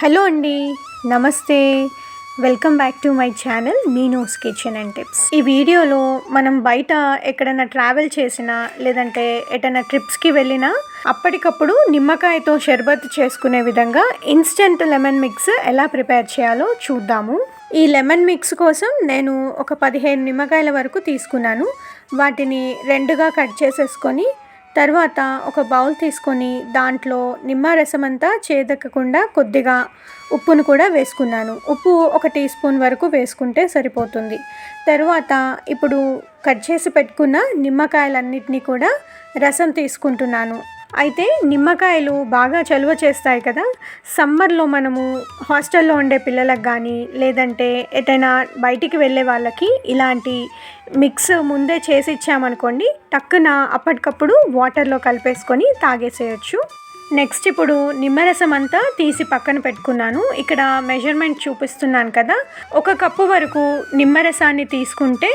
Hello అండి నమస్తే. Welcome back to my channel Meenu's kitchen and tips. ఈ వీడియోలో మనం బయట ఎక్కడైనా ట్రావెల్ చేసినా లేదంటే ఎటైనా ట్రిప్స్కి వెళ్ళినా అప్పటికప్పుడు నిమ్మకాయతో షర్బత్ చేసుకునే విధంగా ఇన్స్టెంట్ లెమన్ మిక్స్ ఎలా ప్రిపేర్ చేయాలో చూద్దాము. ఈ లెమన్ మిక్స్ కోసం నేను ఒక పదిహేను నిమ్మకాయల వరకు తీసుకున్నాను. వాటిని రెండుగా కట్ చేసేసుకొని తర్వాత ఒక బౌల్ తీసుకొని దాంట్లో నిమ్మరసం అంతా చేదక్కకుండా కొద్దిగా ఉప్పును కూడా వేసుకున్నాను. ఉప్పు ఒక టీ స్పూన్ వరకు వేసుకుంటే సరిపోతుంది. తర్వాత ఇప్పుడు కట్ చేసి పెట్టుకున్న నిమ్మకాయలన్నిటినీ కూడా రసం తీసుకుంటున్నాను. అయితే నిమ్మకాయలు బాగా చలువ చేస్తాయి కదా. సమ్మర్లో మనము హాస్టల్లో ఉండే పిల్లలకు కానీ లేదంటే ఎటైనా బయటికి వెళ్ళే వాళ్ళకి ఇలాంటి మిక్స్ ముందే చేసి ఇచ్చామనుకోండి టక్కున అప్పటికప్పుడు వాటర్లో కలిపేసుకొని తాగేసేయచ్చు. నెక్స్ట్ ఇప్పుడు నిమ్మరసం అంతా తీసి పక్కన పెట్టుకున్నాను. ఇక్కడ మెజర్మెంట్ చూపిస్తున్నాను కదా. ఒక కప్పు వరకు నిమ్మరసాన్ని తీసుకుంటే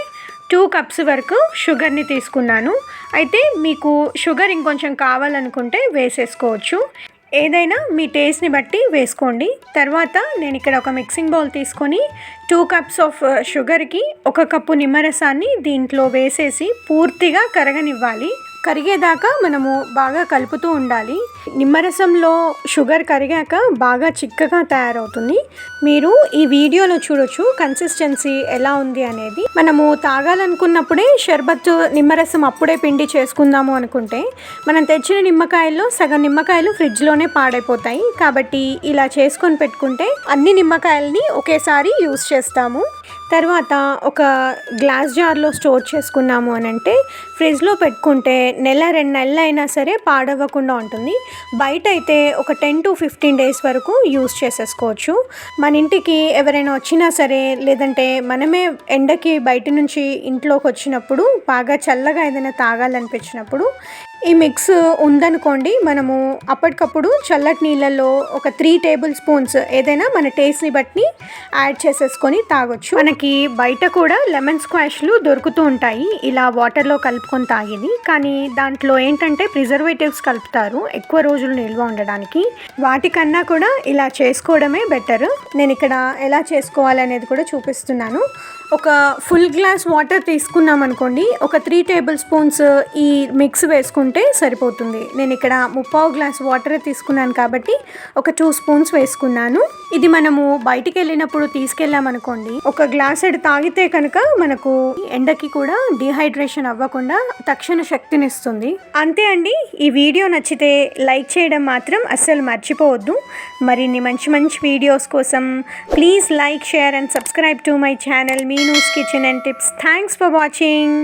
టూ కప్స్ వరకు షుగర్ని తీసుకున్నాను. అయితే మీకు షుగర్ ఇంకొంచెం కావాలనుకుంటే వేసేసుకోవచ్చు. ఏదైనా మీ టేస్ట్ని బట్టి వేసుకోండి. తర్వాత నేను ఇక్కడ ఒక మిక్సింగ్ బౌల్ తీసుకొని టూ కప్స్ ఆఫ్ షుగర్కి ఒక కప్పు నిమ్మరసాన్ని దీంట్లో వేసేసి పూర్తిగా కరగనివ్వాలి. కరిగేదాకా మనము బాగా కలుపుతూ ఉండాలి. నిమ్మరసంలో షుగర్ కరిగాక బాగా చిక్కగా తయారవుతుంది. మీరు ఈ వీడియోలో చూడొచ్చు. కన్సిస్టెన్సీ ఎలా ఉంది అనేది. మనము తాగాలనుకున్నప్పుడే షర్బత్ నిమ్మరసం అప్పుడే పిండి చేసుకుందాము అనుకుంటే మనం తెచ్చిన నిమ్మకాయల్లో సగం నిమ్మకాయలు ఫ్రిడ్జ్లోనే పాడైపోతాయి. కాబట్టి ఇలా చేసుకొని పెట్టుకుంటే అన్ని నిమ్మకాయలని ఒకేసారి యూస్ చేస్తాము. తర్వాత ఒక గ్లాస్ జార్లో స్టోర్ చేసుకున్నాము అని అంటే ఫ్రిడ్జ్లో పెట్టుకుంటే నెల రెండు నెలలు అయినా సరే పాడవ్వకుండా ఉంటుంది. బయట అయితే ఒక టెన్ టు ఫిఫ్టీన్ డేస్ వరకు యూస్ చేసేసుకోవచ్చు. మన ఇంటికి ఎవరైనా వచ్చినా సరే లేదంటే మనమే ఎండకి బయట నుంచి ఇంట్లోకి వచ్చినప్పుడు బాగా చల్లగా ఏదైనా తాగాలనిపించినప్పుడు ఈ మిక్స్ ఉందనుకోండి మనము అప్పటికప్పుడు చల్లటి నీళ్ళల్లో ఒక త్రీ టేబుల్ స్పూన్స్ ఏదైనా మన టేస్ట్ని బట్టి యాడ్ చేసేసుకొని తాగొచ్చు. మనకి బయట కూడా లెమన్ స్క్వాష్లు దొరుకుతూ ఉంటాయి ఇలా వాటర్లో కలుపుకొని తాగేది. కానీ దాంట్లో ఏంటంటే ప్రిజర్వేటివ్స్ కలుపుతారు ఎక్కువ రోజులు నిల్వ ఉండడానికి. వాటికన్నా కూడా ఇలా చేసుకోవడమే బెటర్. నేను ఇక్కడ ఎలా చేసుకోవాలనేది కూడా చూపిస్తున్నాను. ఒక ఫుల్ గ్లాస్ వాటర్ తీసుకున్నాం అనుకోండి ఒక త్రీ టేబుల్ స్పూన్స్ ఈ మిక్స్ వేసుకుంటే సరిపోతుంది. నేను ఇక్కడ ముప్పావు గ్లాస్ వాటర్ తీసుకున్నాను కాబట్టి ఒక టూ స్పూన్స్ వేసుకున్నాను. ఇది మనము బయటికి వెళ్ళినప్పుడు తీసుకెళ్ళామనుకోండి ఒక గ్లాస్ ఎడ్ తాగితే కనుక మనకు ఎండకి కూడా డిహైడ్రేషన్ అవ్వకుండా తక్షణ శక్తినిస్తుంది అంతే అండి. ఈ వీడియో నచ్చితే లైక్ చేయడం మాత్రం అస్సలు మర్చిపోవద్దు. మరిన్ని మంచి మంచి వీడియోస్ కోసం please like share and subscribe to my channel Meenu's kitchen and tips. Thanks for watching.